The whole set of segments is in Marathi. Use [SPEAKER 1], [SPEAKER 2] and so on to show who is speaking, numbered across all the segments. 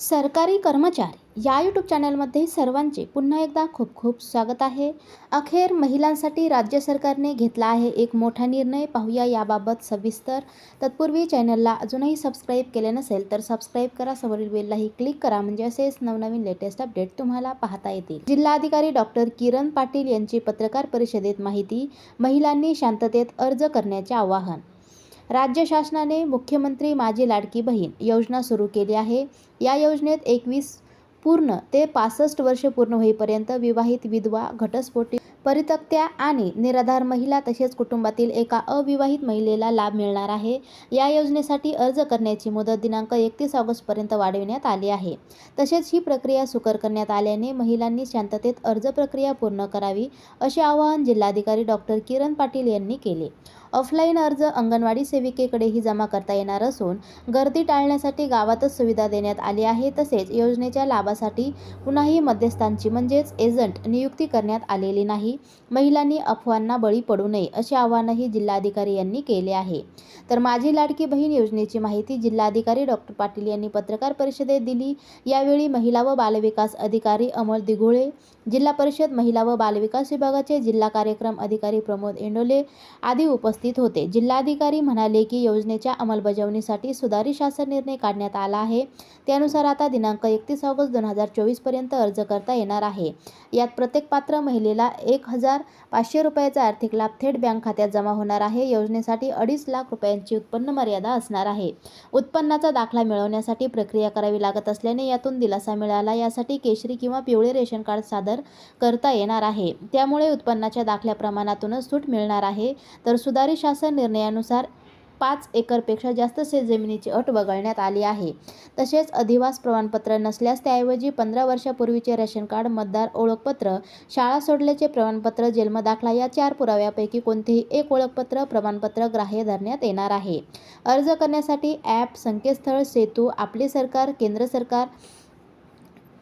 [SPEAKER 1] सरकारी कर्मचारी या यूट्यूब चॅनलमध्ये सर्वांचे पुन्हा एकदा खूप खूप स्वागत आहे. अखेर महिलांसाठी राज्य सरकारने घेतला आहे एक मोठा निर्णय. पाहूया याबाबत सविस्तर. तत्पूर्वी चॅनलला अजूनही सबस्क्राईब केले नसेल तर सबस्क्राईब करा. समोरील बेललाही क्लिक करा. म्हणजे असेच नवनवीन लेटेस्ट अपडेट तुम्हाला पाहता येतील. जिल्हाधिकारी डॉक्टर किरण पाटील यांची पत्रकार परिषदेत माहिती. महिलांनी शांततेत अर्ज करण्याचे आवाहन. राज्य शासनाने मुख्यमंत्री माझी लाडकी बहीण योजना सुरू केली आहे. या योजनेत एकवीस पूर्ण ते पासष्ट वर्ष पूर्ण होईपर्यंत विवाहित विधवा घटस्फोटी परितक्त्या आणि निराधार महिला तसेच कुटुंबातील एका अविवाहित महिलेला लाभ मिळणार आहे. या योजनेसाठी अर्ज करण्याची मुदत दिनांक एकतीस ऑगस्टपर्यंत वाढविण्यात आली आहे. तसेच ही प्रक्रिया सुकर करण्यात आल्याने महिलांनी शांततेत अर्ज प्रक्रिया पूर्ण करावी असे आवाहन जिल्हाधिकारी डॉक्टर किरण पाटील यांनी केले. ऑफलाईन अर्ज अंगणवाडी सेविकेकडेही जमा करता येणार असून गर्दी टाळण्यासाठी गावातच सुविधा देण्यात आली आहे. तसेच योजनेच्या लाभासाठी कुणाही मध्यस्थांची म्हणजेच एजंट नियुक्ती करण्यात आलेली नाही. महिलांनी अफवांना बळी पडू नये असे आवाहनही जिल्हाधिकारी यांनी केले आहे. तर माझी लाडकी बहीण योजनेची माहिती जिल्हाधिकारी डॉक्टर पाटील यांनी पत्रकार परिषदेत दिली. यावेळी महिला व बालविकास अधिकारी अमोल दिघोळे जिल्हा परिषद महिला व बालविकास विभागाचे जिल्हा कार्यक्रम अधिकारी प्रमोद एंडोले आदी उपस्थित होते. जिल्हाधिकारी म्हणाले की योजनेच्या अंमलबजावणीसाठी सुधारित शासन निर्णय काढण्यात आला आहे. त्यानुसार आता दिनांक एकतीस ऑगस्ट दोन हजार चोवीसपर्यंत अर्ज करता येणार आहे. यात प्रत्येक पात्र महिलेला एक हजार पाचशे रुपयाचा आर्थिक लाभ थेट बँक खात्यात जमा होणार आहे. योजनेसाठी अडीच लाख रुपयांची उत्पन्न मर्यादा असणार आहे. उत्पन्नाचा दाखला मिळवण्यासाठी प्रक्रिया करावी लागत असल्याने यातून दिलासा मिळाला. यासाठी केशरी किंवा पिवळे रेशन कार्ड सादर करता येणार आहे. त्यामुळे उत्पन्नाच्या दाखल्या प्रमाणातूनच सूट मिळणार आहे. तर सुधारित शासन निर्णयानुसार पाच एकरपेक्षा जास्त शेतजमिनीची अट वगळण्यात आली आहे. तसेच अधिवास प्रमाणपत्र नसल्यास त्याऐवजी पंधरा वर्षापूर्वीचे रेशन कार्ड मतदार ओळखपत्र शाळा सोडल्याचे प्रमाणपत्र जन्मदाखला या चार पुराव्यापैकी कोणतेही एक ओळखपत्र प्रमाणपत्र ग्राह्य धरण्यात येणार आहे. अर्ज करण्यासाठी ॲप संकेतस्थळ सेतू आपले सरकार केंद्र सरकार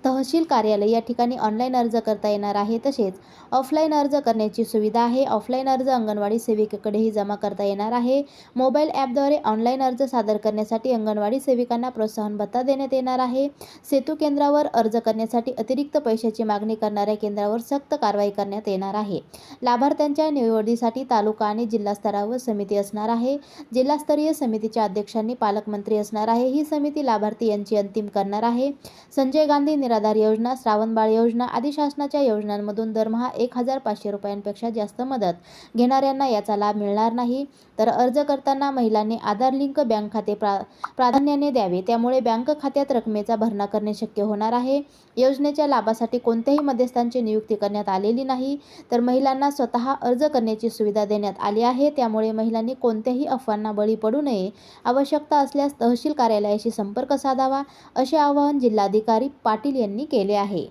[SPEAKER 1] तहसील कार्यालय या ठिकाणी ऑनलाईन अर्ज करता येणार आहे. तसेच ऑफलाईन अर्ज करण्याची सुविधा आहे. ऑफलाईन अर्ज अंगणवाडी सेविकेकडेही जमा करता येणार आहे. मोबाईल ॲपद्वारे ऑनलाईन अर्ज सादर करण्यासाठी अंगणवाडी सेविकांना प्रोत्साहन भत्ता देण्यात येणार आहे. सेतू केंद्रावर अर्ज करण्यासाठी अतिरिक्त पैशाची मागणी करणाऱ्या केंद्रावर सक्त कारवाई करण्यात येणार आहे. लाभार्थ्यांच्या निवडीसाठी तालुका आणि जिल्हा स्तरावर समिती असणार आहे. जिल्हास्तरीय समितीच्या अध्यक्षांनी पालकमंत्री असणार आहे. ही समिती लाभार्थी यांची अंतिम करणार आहे. संजय गांधी निराधार योजना श्रावणबाळ योजना आदी शासनाच्या योजनांमधून दरमहा एक हजार पाचशे रुपयांपेक्षा जास्त मदत घेणाऱ्यांना याचा लाभ मिळणार नाही. तर अर्ज करताना महिलांनी आधार लिंक बँक खाते प्रा प्राधान्याने द्यावे. त्यामुळे बँक खात्यात रकमेचा भरणा करणे शक्य होणार आहे. योजनेच्या लाभासाठी कोणत्याही मध्यस्थांची नियुक्ती करण्यात आलेली नाही. तर महिलांना स्वतः अर्ज करण्याची सुविधा देण्यात आली आहे. त्यामुळे महिलांनी कोणत्याही अफवांना बळी पडू नये. आवश्यकता असल्यास तहसील कार्यालयाशी संपर्क साधावा. असे आवाहन जिल्हाधिकारी पाटील यांनी केले आहे.